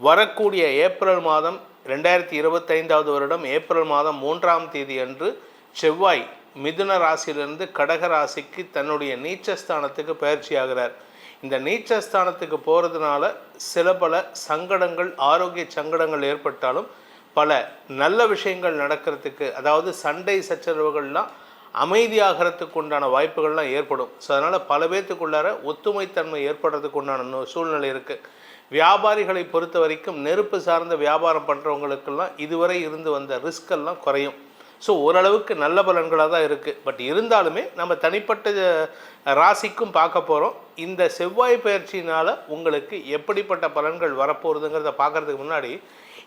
வரக்கூடிய ஏப்ரல் மாதம் ரெண்டாயிரத்தி இருபத்தைந்தாவது வருடம் ஏப்ரல் மாதம் மூன்றாம் தேதி அன்று செவ்வாய் மிதுன ராசியிலிருந்து கடக ராசிக்கு தன்னுடைய நீச்சஸ்தானத்துக்கு பயிற்சி ஆகிறார் இந்த நீச்சஸ்தானத்துக்கு போகிறதுனால சில பல சங்கடங்கள் ஆரோக்கிய சங்கடங்கள் ஏற்பட்டாலும் பல நல்ல விஷயங்கள் நடக்கிறதுக்கு அதாவது சண்டை சச்சரவுகள்லாம் அமைதியாகிறதுக்கு உண்டான வாய்ப்புகள்லாம் ஏற்படும். ஸோ அதனால் பல பேர்த்துக்குள்ளார ஒத்துமைத்தன்மை ஏற்படுறதுக்கு உண்டான சூழ்நிலை இருக்குது வியாபாரிகளை பொறுத்த வரைக்கும் நெருப்பு சார்ந்த வியாபாரம் பண்ணுறவங்களுக்கெல்லாம் இதுவரை இருந்து வந்த ரிஸ்கெல்லாம் குறையும். ஸோ ஓரளவுக்கு நல்ல பலன்களாக தான் இருக்குது பட் இருந்தாலுமே நம்ம தனிப்பட்ட ராசிக்கும் பார்க்க போகிறோம் இந்த செவ்வாய் பயிற்சியினால் உங்களுக்கு எப்படிப்பட்ட பலன்கள் வரப்போகுதுங்கிறத பார்க்குறதுக்கு முன்னாடி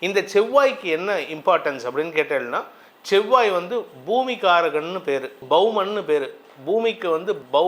இந்த செவ்வாய்க்கு என்ன இம்பார்ட்டன்ஸ் அப்படின்னு கேட்டேன்னா செவ்வாய் வந்து பூமிகாரகன்னு பேர் பௌமன்னு பேர். பூமிக்கு வந்து பௌ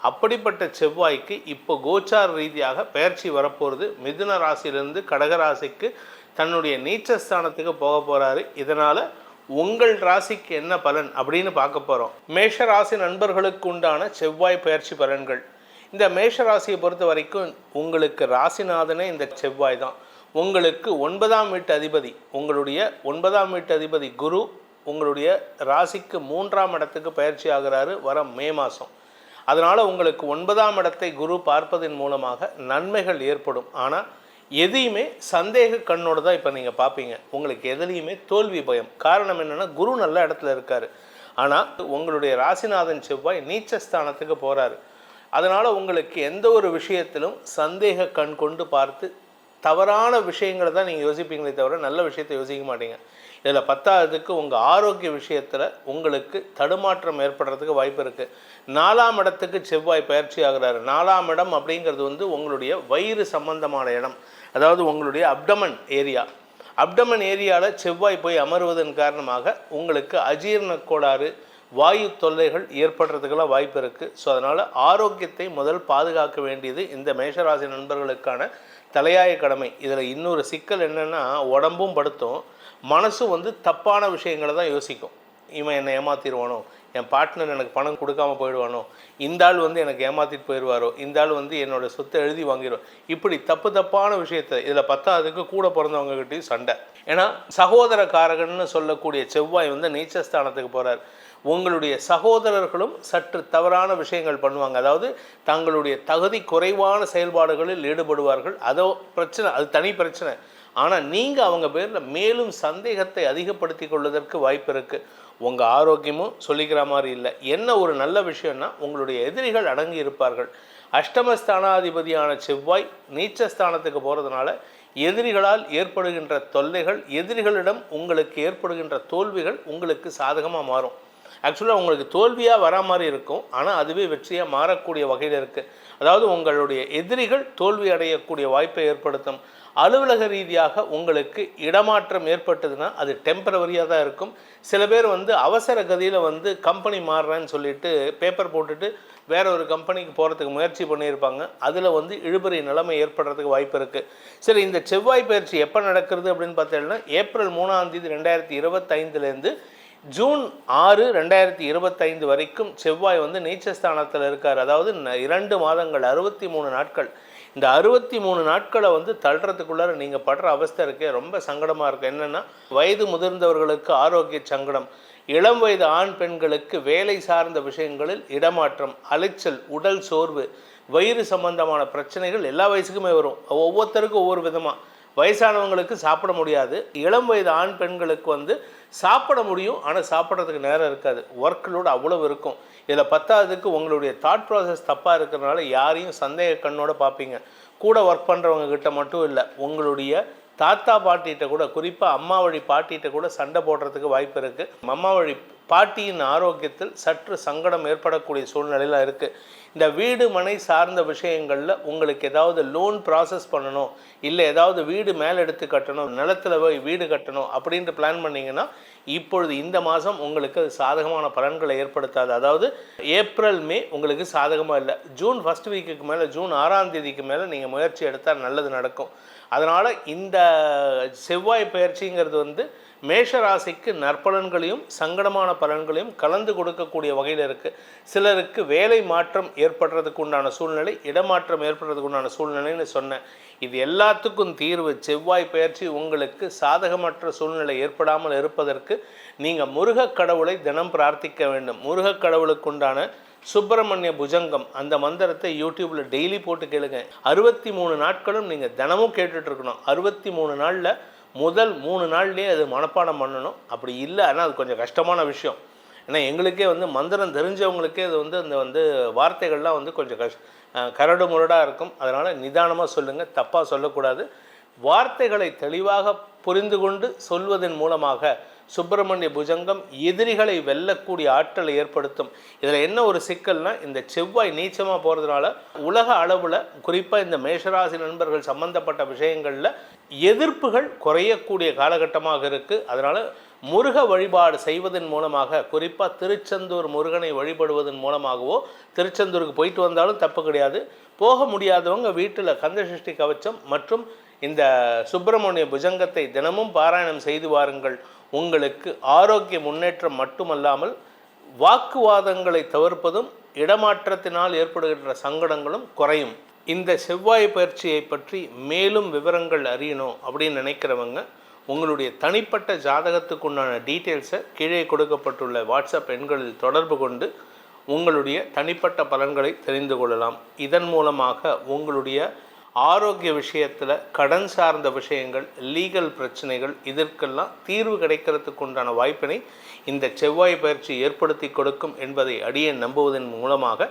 அப்படிப்பட்ட செவ்வாய்க்கு இப்போ கோச்சார ரீதியாக பயிற்சி வரப்போகிறது மிதுன ராசியிலிருந்து கடக ராசிக்கு தன்னுடைய நீச்சஸ்தானத்துக்கு போக போகிறாரு இதனால் உங்கள் ராசிக்கு என்ன பலன் அப்படின்னு பார்க்க போகிறோம் மேஷ ராசி நண்பர்களுக்கு உண்டான செவ்வாய் பயிற்சி பலன்கள். இந்த மேஷ ராசியை பொறுத்த வரைக்கும் உங்களுக்கு ராசிநாதனே இந்த செவ்வாய் தான். உங்களுக்கு ஒன்பதாம் வீட்டு அதிபதி உங்களுடைய ஒன்பதாம் வீட்டு அதிபதி குரு உங்களுடைய ராசிக்கு மூன்றாம் இடத்துக்கு பயிற்சி ஆகிறாரு வர மே மாதம் அதனால் உங்களுக்கு ஒன்பதாம் இடத்தை குரு பார்ப்பதன் மூலமாக நன்மைகள் ஏற்படும். ஆனால் எதையுமே சந்தேக கண்ணோடு தான் இப்போ நீங்கள் பார்ப்பீங்க உங்களுக்கு எதுலேயுமே தோல்வி பயம். காரணம் என்னென்னா குரு நல்ல இடத்துல இருக்கார். ஆனால் உங்களுடைய ராசிநாதன் செவ்வாய் நீச்சஸ்தானத்துக்கு போகிறாரு அதனால் உங்களுக்கு எந்த ஒரு விஷயத்திலும் சந்தேக கண் கொண்டு பார்த்து தவறான விஷயங்களை தான் நீங்கள் யோசிப்பீங்களே தவிர நல்ல விஷயத்தை யோசிக்க மாட்டீங்க. இதில் பத்தாவதுக்கு உங்கள் ஆரோக்கிய விஷயத்தில் உங்களுக்கு தடுமாற்றம் ஏற்படுறதுக்கு வாய்ப்பு இருக்குது நாலாம் இடத்துக்கு செவ்வாய் பயிற்சி ஆகிறாரு. நாலாம் இடம் அப்படிங்கிறது வந்து உங்களுடைய வயிறு சம்பந்தமான இடம். அதாவது உங்களுடைய அப்டமன் ஏரியா. அப்டமன் ஏரியாவில் செவ்வாய் போய் அமருவதன் காரணமாக உங்களுக்கு அஜீரண கோளாறு வாயு தொல்லைகள் ஏற்படுறதுக்கெல்லாம் வாய்ப்பு இருக்குது ஸோ அதனால் ஆரோக்கியத்தை முதல் பாதுகாக்க வேண்டியது இந்த மேஷராசி நண்பர்களுக்கான தலையாய கடமை. இதில் இன்னொரு சிக்கல் என்னென்னா உடம்பும் படுத்தும். மனசும் வந்து தப்பான விஷயங்களை தான் யோசிக்கும். இவன் என்னை ஏமாத்திடுவானோ? என் பார்ட்னர் எனக்கு பணம் கொடுக்காம போயிடுவானோ? இந்த ஆள் வந்து எனக்கு ஏமாத்திட்டு போயிடுவாரோ? இந்த ஆள் வந்து என்னோட சொத்தை எழுதி வாங்கிடுவோம் இப்படி தப்பு தப்பான விஷயத்தை இதில் பத்தாவதுக்கு கூட பிறந்தவங்ககிட்டையும் சண்டை. ஏன்னா சகோதர காரகன்னு சொல்லக்கூடிய செவ்வாய் வந்து நீச்சஸ்தானத்துக்கு போகிறார் உங்களுடைய சகோதரர்களும் சற்று தவறான விஷயங்கள் பண்ணுவாங்க. அதாவது தங்களுடைய தகுதி குறைவான செயல்பாடுகளில் ஈடுபடுவார்கள். அதோ பிரச்சனை அது தனி பிரச்சனை. ஆனால் நீங்கள் அவங்க பேரில் மேலும் சந்தேகத்தை அதிகப்படுத்தி கொள்வதற்கு வாய்ப்பு இருக்குது உங்கள் ஆரோக்கியமும் சொல்லிக்கிற மாதிரி இல்லை. என்ன ஒரு நல்ல விஷயம்னா உங்களுடைய எதிரிகள் அடங்கி இருப்பார்கள். அஷ்டமஸ்தானாதிபதியான செவ்வாய் நீச்சஸ்தானத்துக்கு போகிறதுனால எதிரிகளால் ஏற்படுகின்ற தொல்லைகள் எதிரிகளிடம் உங்களுக்கு ஏற்படுகின்ற தோல்விகள் உங்களுக்கு சாதகமாக மாறும். ஆக்சுவலாக உங்களுக்கு தோல்வியாக வரா மாதிரி இருக்கும். ஆனால் அதுவே வெற்றியாக மாறக்கூடிய வகையில் இருக்குது அதாவது உங்களுடைய எதிரிகள் தோல்வி அடையக்கூடிய வாய்ப்பை ஏற்படுத்தும். அலுவலக ரீதியாக உங்களுக்கு இடமாற்றம் ஏற்பட்டதுன்னா அது டெம்பரவரியாக தான் இருக்கும். சில பேர் வந்து அவசர கதியில் வந்து கம்பெனி மாறுறேன்னு சொல்லிட்டு பேப்பர் போட்டுட்டு வேற ஒரு கம்பெனிக்கு போகிறதுக்கு முயற்சி பண்ணியிருப்பாங்க. அதில் வந்து இழுபறி நிலைமை ஏற்படுறதுக்கு வாய்ப்பு இருக்குது சரி இந்த செவ்வாய் பயிற்சி எப்போ நடக்கிறது அப்படின்னு பார்த்தீங்கன்னா ஏப்ரல் மூணாம் தேதி ரெண்டாயிரத்தி இருபத்தைந்துலேருந்து ஜூன் ஆறு ரெண்டாயிரத்தி இருபத்தைந்து வரைக்கும் செவ்வாய் வந்து நீச்சஸ்தானத்தில் இருக்கார். அதாவது ந- இரண்டு மாதங்கள் அறுபத்தி மூணு நாட்கள். இந்த அறுபத்தி மூணு நாட்களை வந்து தள்ளுறதுக்குள்ளார நீங்கள் படுற அவஸ்தை இருக்கே ரொம்ப சங்கடமாக இருக்குது என்னென்னா வயது முதிர்ந்தவர்களுக்கு ஆரோக்கிய சங்கடம் இளம் வயது ஆண் பெண்களுக்கு வேலை சார்ந்த விஷயங்களில் இடமாற்றம் அலைச்சல் உடல் சோர்வு வயிறு சம்பந்தமான பிரச்சனைகள் எல்லா வயசுக்குமே வரும். ஒவ்வொருத்தருக்கும் ஒவ்வொரு விதமாக வயசானவங்களுக்கு சாப்பிட முடியாது. இளம் வயது ஆண் பெண்களுக்கு வந்து சாப்பிட முடியும் ஆனால் சாப்பிட்றதுக்கு நேரம் இருக்காது. ஒர்க்லோடு அவ்வளவு இருக்கும். இதில் பத்தாவதுக்கு உங்களுடைய தாட் ப்ராசஸ் தப்பாக இருக்கிறனால யாரையும் சந்தேக கண்ணோட பார்ப்பீங்க. கூட ஒர்க் பண்ணுறவங்க கிட்ட மட்டும் இல்லை உங்களுடைய தாத்தா பாட்டிகிட்ட கூட குறிப்பாக அம்மா வழி பாட்டிகிட்ட கூட சண்டை போடுறதுக்கு வாய்ப்பு இருக்குது அம்மா வழி பாட்டியின் ஆரோக்கியத்தில் சற்று சங்கடம் ஏற்படக்கூடிய சூழ்நிலையில் இருக்குது இந்த வீடு மனை சார்ந்த விஷயங்களில் உங்களுக்கு ஏதாவது லோன் ப்ராசஸ் பண்ணணும் இல்லை ஏதாவது வீடு மேலே எடுத்து கட்டணும் நிலத்துல போய் வீடு கட்டணும் அப்படின்ட்டு பிளான் பண்ணீங்கன்னா இப்பொழுது இந்த மாதம் உங்களுக்கு அது சாதகமான பலன்களை ஏற்படுத்தாது. அதாவது ஏப்ரல் மே உங்களுக்கு சாதகமாக இல்லை. ஜூன் ஃபஸ்ட் வீக்குக்கு மேலே ஜூன் ஆறாம் தேதிக்கு மேலே நீங்கள் முயற்சி எடுத்தால் நல்லது நடக்கும். அதனால் இந்த செவ்வாய் பயிற்சிங்கிறது வந்து மேஷராசிக்கு நற்பலன்களையும் சங்கடமான பலன்களையும் கலந்து கொடுக்கக்கூடிய வகையில் இருக்குது சிலருக்கு வேலை மாற்றம் ஏற்படுறதுக்கு உண்டான சூழ்நிலை இடமாற்றம் ஏற்படுறதுக்கு உண்டான சூழ்நிலைன்னு சொன்னேன். இது எல்லாத்துக்கும் தீர்வு செவ்வாய் பயிற்சி உங்களுக்கு சாதகமற்ற சூழ்நிலை ஏற்படாமல் இருப்பதற்கு நீங்கள் முருகக் கடவுளை தினம் பிரார்த்திக்க வேண்டும். முருகக் கடவுளுக்கு உண்டான சுப்பிரமணிய புஜங்கம் அந்த மந்திரத்தை யூடியூப்பில் டெய்லி போட்டு கேளுங்க. அறுபத்தி மூணு நாட்களும் நீங்கள் தினமும் கேட்டுட்ருக்கணும் அறுபத்தி மூணு நாளில் முதல் மூணு நாள்லேயே அது மனப்பாடம் பண்ணணும். அப்படி இல்லை ஆனால் அது கொஞ்சம் கஷ்டமான விஷயம். ஏன்னா எங்களுக்கே வந்து மந்திரம் தெரிஞ்சவங்களுக்கே இது வந்து அந்த வந்து வார்த்தைகள்லாம் வந்து கொஞ்சம் கஷ் கரடு முரடாக இருக்கும். அதனால் நிதானமாக சொல்லுங்கள் தப்பாக சொல்லக்கூடாது. வார்த்தைகளை தெளிவாக புரிந்து கொண்டு சொல்வதன் மூலமாக சுப்பிரமணிய புஜங்கம் எதிரிகளை வெல்லக்கூடிய ஆற்றலை ஏற்படுத்தும். இதில் என்ன ஒரு சிக்கல்னால் இந்த செவ்வாய் நீச்சமாக போகிறதுனால உலக அளவில் குறிப்பாக இந்த மேஷராசி நண்பர்கள் சம்பந்தப்பட்ட விஷயங்களில் எதிர்ப்புகள் குறையக்கூடிய காலகட்டமாக இருக்குது அதனால் முருக வழிபாடு செய்வதன் மூலமாக குறிப்பாக திருச்செந்தூர் முருகனை வழிபடுவதன் மூலமாகவோ திருச்செந்தூருக்கு போயிட்டு வந்தாலும் தப்பு கிடையாது. போக முடியாதவங்க வீட்டில் கந்தசஷ்டி கவச்சம் மற்றும் இந்த சுப்பிரமணிய புஜங்கத்தை தினமும் பாராயணம் செய்து வாருங்கள். உங்களுக்கு ஆரோக்கிய முன்னேற்றம் மட்டுமல்லாமல் வாக்குவாதங்களை தவிர்ப்பதும் இடமாற்றத்தினால் ஏற்படுகின்ற சங்கடங்களும் குறையும். இந்த செவ்வாய் பயிற்சியை பற்றி மேலும் விவரங்கள் அறியணும் அப்படின்னு நினைக்கிறவங்க உங்களுடைய தனிப்பட்ட ஜாதகத்துக்குண்டான டீட்டெயில்ஸை கீழே கொடுக்கப்பட்டுள்ள வாட்ஸ்அப் எண்களில் தொடர்பு கொண்டு உங்களுடைய தனிப்பட்ட பலன்களை தெரிந்து கொள்ளலாம். இதன் மூலமாக உங்களுடைய ஆரோக்கிய விஷயத்தில் கடன் சார்ந்த விஷயங்கள் லீகல் பிரச்சனைகள் இதற்கெல்லாம் தீர்வு கிடைக்கிறதுக்கு உண்டான வாய்ப்பினை இந்த செவ்வாய் பயிற்சி ஏற்படுத்தி கொடுக்கும் என்பதை அடியே நம்புவதன் மூலமாக